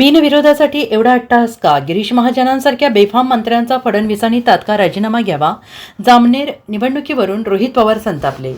बिनविरोधासाठी एवढा अट्टाहास का गिरीश महाजनांसारख्या बेफाम मंत्र्यांचा फडणवीसांनी तात्काळ राजीनामा घ्यावा. जामनेर निवडणुकीवरून रोहित पवार संतापले.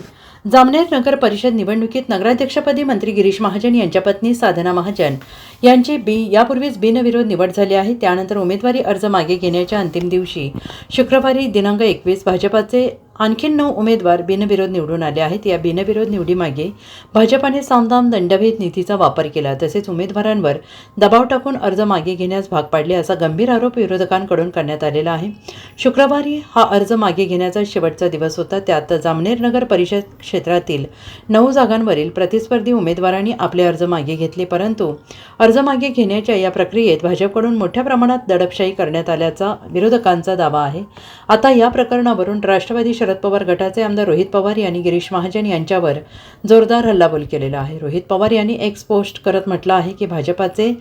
जामनेर नगर परिषद निवडणुकीत नगराध्यक्षपदी मंत्री गिरीश महाजन यांच्या पत्नी साधना महाजन यांची बी यापूर्वीच बिनविरोध निवड झाली आहे. त्यानंतर उमेदवारी अर्ज मागे घेण्याच्या अंतिम दिवशी शुक्रवारी दिनांक एकवीस भाजपाचे आणखीन नऊ उमेदवार बिनविरोध निवडून आले आहेत. या बिनविरोध निवडीमागे भाजपाने सामदाम दंडभेद नीतीचा वापर केला. तसेच उमेदवारांवर दबाव टाकून अर्ज मागे घेण्यास भाग पाडले असा गंभीर आरोप विरोधकांकडून करण्यात आलेला आहे. शुक्रवारी हा अर्ज मागे घेण्याचा शेवटचा दिवस होता. त्यात जामनेर नगर परिषद क्षेत्रातील नऊ जागांवरील प्रतिस्पर्धी उमेदवारांनी आपले अर्ज मागे घेतले. परंतु अर्ज मागे घेण्याच्या या प्रक्रियेत भाजपकडून मोठ्या प्रमाणात दडपशाही करण्यात आल्याचा विरोधकांचा दावा आहे. आता या प्रकरणावरून राष्ट्रवादी शरद पवार गटाचे आमदार रोहित पवार यांनी गिरीश महाजन यांच्यावर जोरदार हल्लाबोल केलेला आहे. रोहित पवार यांनी एक्स पोस्ट करत म्हटलं आहे की भाजपाचे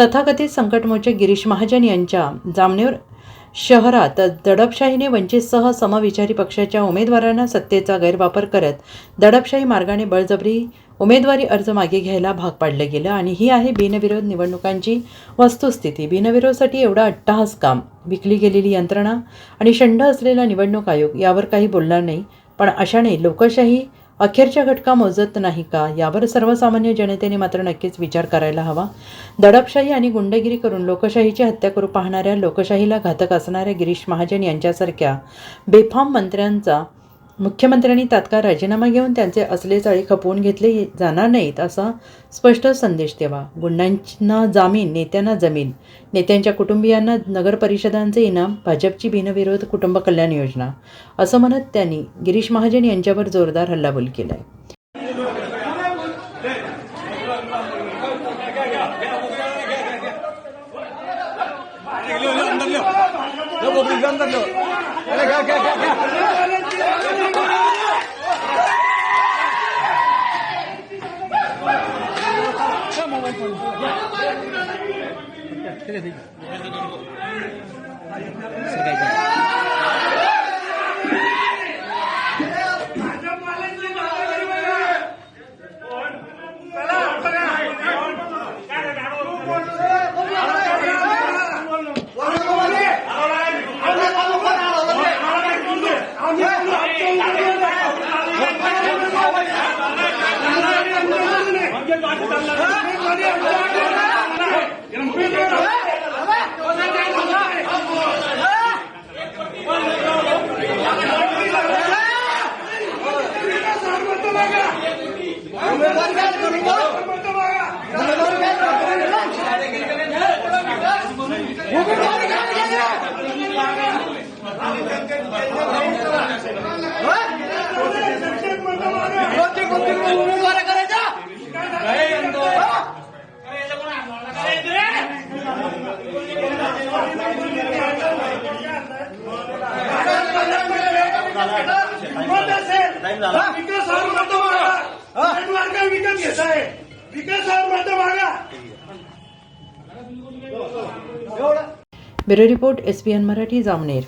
तथाकथित संकटमोचक गिरीश महाजन यांच्या जामनेर शहरात दडपशाहीने वंचितसह समविचारी पक्षाच्या उमेदवारांना सत्तेचा गैरवापर करत दडपशाही मार्गाने बळजबरी उमेदवारी अर्ज मागे घ्यायला भाग पाडलं गेलं आणि ही आहे बिनविरोध निवडणुकांची वस्तुस्थिती. बिनविरोधसाठी एवढा अट्टाहास काम विकली गेलेली यंत्रणा आणि शंड असलेला निवडणूक आयोग यावर काही बोलणार नाही. पण अशाने लोकशाही अखेरच्या घटका मोजत नाही का? यावर सर्वसामान्य जनतेने मात्र नक्कीच विचार करायला हवा. दडपशाही आणि गुंडगिरी करून लोकशाहीची हत्या करू पाहणाऱ्या लोकशाहीला घातक असणाऱ्या गिरीश महाजन यांच्यासारख्या बेफाम मंत्र्यांचा मुख्यमंत्र्यांनी तात्काळ राजीनामा घेऊन त्यांचे असले चाळी खपवून घेतले जाणार नाहीत असा स्पष्ट संदेश द्यावा. गुंडांना जामीन नेत्यांना जमीन नेत्यांच्या कुटुंबियांना नगरपरिषदांचे इनाम भाजपची बिनविरोध कुटुंब कल्याण योजना असं म्हणत त्यांनी गिरीश महाजन यांच्यावर जोरदार हल्लाबोल केला आहे I'm उमेदवार विकास हा. मत मागा विकत घेत आहे विकास हा मत मागा. Bureau report S P N Marathi Jamner.